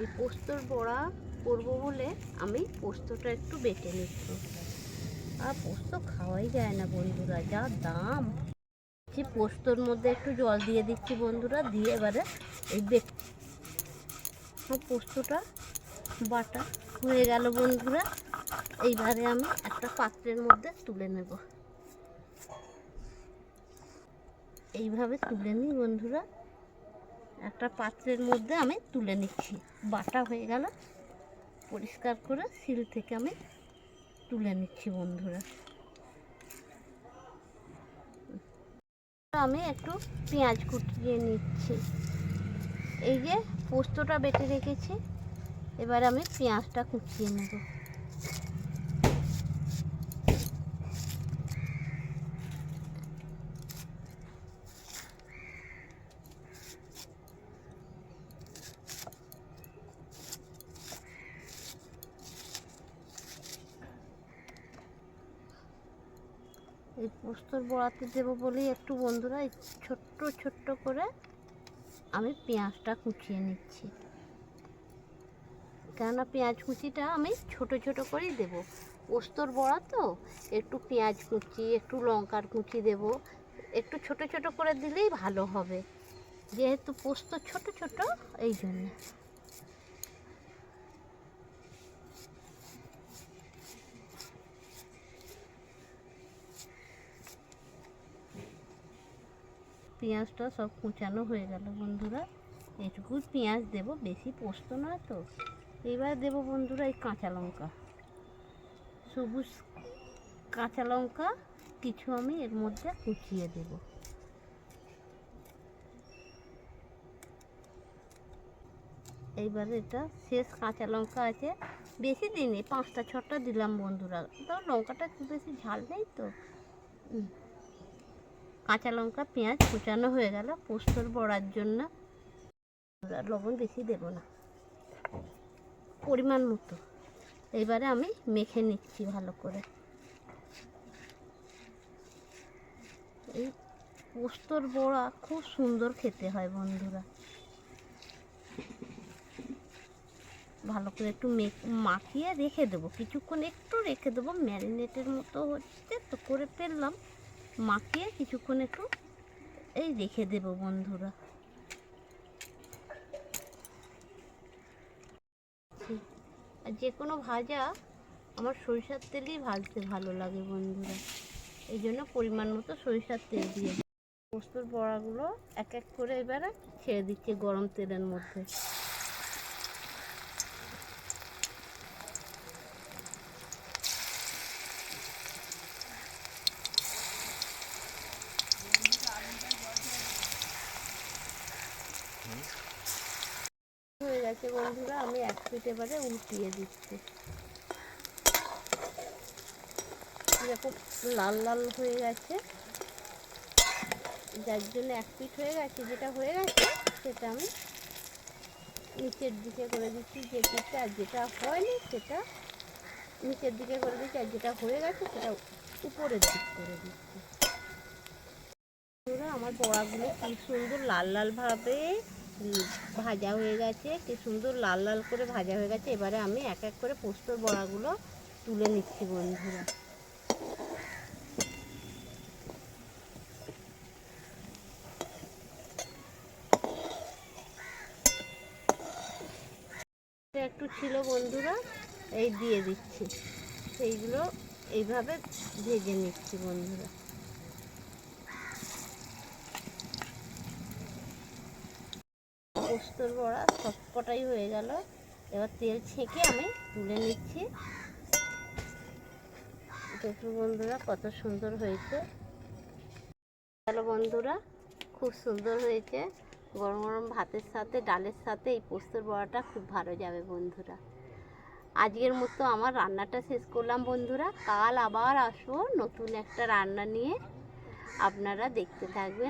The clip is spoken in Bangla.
এই পোস্তর বড়া করব বলে আমি পোস্তটা একটু বেটে নিচ্ছি। আর পোস্ত খাওয়াই যায় না বন্ধুরা, যা দাম। যে পোস্তর মধ্যে একটু জল দিয়ে দিচ্ছি বন্ধুরা, দিয়ে এবারে এই বেট পোস্তটা বাটা হয়ে গেল বন্ধুরা। এইবারে আমি একটা পাত্রের মধ্যে তুলে নেব। এইভাবে তুলে নিই বন্ধুরা। একটা পাত্রের মধ্যে আমি তুলে নিচ্ছি। বাটা হয়ে গেল। পরিষ্কার করে শিল থেকে আমি তুলে নিচ্ছি বন্ধুরা। আমি একটু পেঁয়াজ কুটিয়ে নিচ্ছি। এই যে পোস্তটা বেটে রেখেছি, এবার আমি পেঁয়াজটা কুচিয়ে নেব। এই পোস্তর বড়াতে দেবো বলেই একটু বন্ধুরা ছোট্ট ছোট্ট করে আমি পেঁয়াজটা কুচিয়ে নিচ্ছি। কেননা পেঁয়াজ কুচিটা আমি ছোট ছোট করেই দেব। পোস্তর বড়া তো, একটু পেঁয়াজ কুচি, একটু লঙ্কার কুচি দেব। একটু ছোট ছোট করে দিলেই ভালো হবে। যেহেতু পোস্ত ছোট ছোট, এই জন্য। পেঁয়াজটা সব কুচানো হয়ে গেল বন্ধুরা। এটুকু পেঁয়াজ দেব, বেশি পোস্ত না তো। এবার দেব বন্ধুরা এই কাঁচা লঙ্কা। সবুজ কাঁচা লঙ্কা কিছু আমি এর মধ্যে কুচিয়ে দেব। এইবার এটা শেষ কাঁচা লঙ্কা আছে। বেশি দিইনি, পাঁচটা ছটা দিলাম বন্ধুরা। তো লঙ্কাটা একটু বেশি ঝাল নেই তো। কাঁচা লঙ্কা, পেঁয়াজ কুচানো হয়ে গেল। পোস্তর বড়ার জন্য লবণ বেশি দেব না। পরিমাণ মতো। এবারে আমি মেখে নিচ্ছি ভালো করে। এই পোস্তর বড়া খুব সুন্দর খেতে হয় বন্ধুরা। ভালো করে একটু মেখ- মাখিয়ে রেখে দেবো। কিছুক্ষণ একটু রেখে দেবো। ম্যারিনেটের মতো হচ্ছে তো করে ফেললাম। মাখিয়ে কিছুক্ষণ একটু এই রেখে দেব বন্ধুরা। যে কোনো ভাজা আমার সরিষার তেলই ভাজতে ভালো লাগে বন্ধুরা। এই জন্য পরিমাণ মতো সরিষার তেল দিয়ে। পোস্তর বড়াগুলো এক এক করে এবারে ছেড়ে দিচ্ছে গরম তেলের মধ্যে। হয়ে গেছে বন্ধুরা আমি এক পিঠ এবারে উল্টিয়ে দিচ্ছি। এরকম লাল লাল হয়ে গেছে। যার জন্য এক পিঠ হয়ে গেছে যেটা হয়ে গেছে সেটা আমি নিচের দিকে করে দিচ্ছি যে পিঠটা আর যেটা হয়নি সেটা নিচের দিকে করে দিচ্ছি আর যেটা হয়ে গেছে সেটা উপরের দিক করে দিচ্ছি। আমার বড়াগুলো কি সুন্দর লাল লাল ভাবে উম, ভাজা হয়ে গেছে, কি সুন্দর লাল লাল করে ভাজা হয়ে গেছে। এবারে আমি এক এক করে পোস্তর বড়াগুলো তুলে নিচ্ছি বন্ধুরা। একটু ছিল বন্ধুরা, এই দিয়ে দিচ্ছি। সেইগুলো এইভাবে ভেজে নিচ্ছি বন্ধুরা। পোস্তর বড়া সবকটাই হয়ে গেল। এবার তেল ছেঁকে আমি তুলে নিচ্ছি। দেখুন বন্ধুরা, কত সুন্দর হয়েছে। হ্যালো বন্ধুরা, খুব সুন্দর হয়েছে। গরম গরম ভাতের সাথে, ডালের সাথে এই পোস্তর বড়াটা খুব ভালো যাবে বন্ধুরা। আজকের মতো আমার রান্নাটা শেষ করলাম বন্ধুরা। কাল আবার আসব নতুন একটা রান্না নিয়ে। আপনারা দেখতে থাকবেন।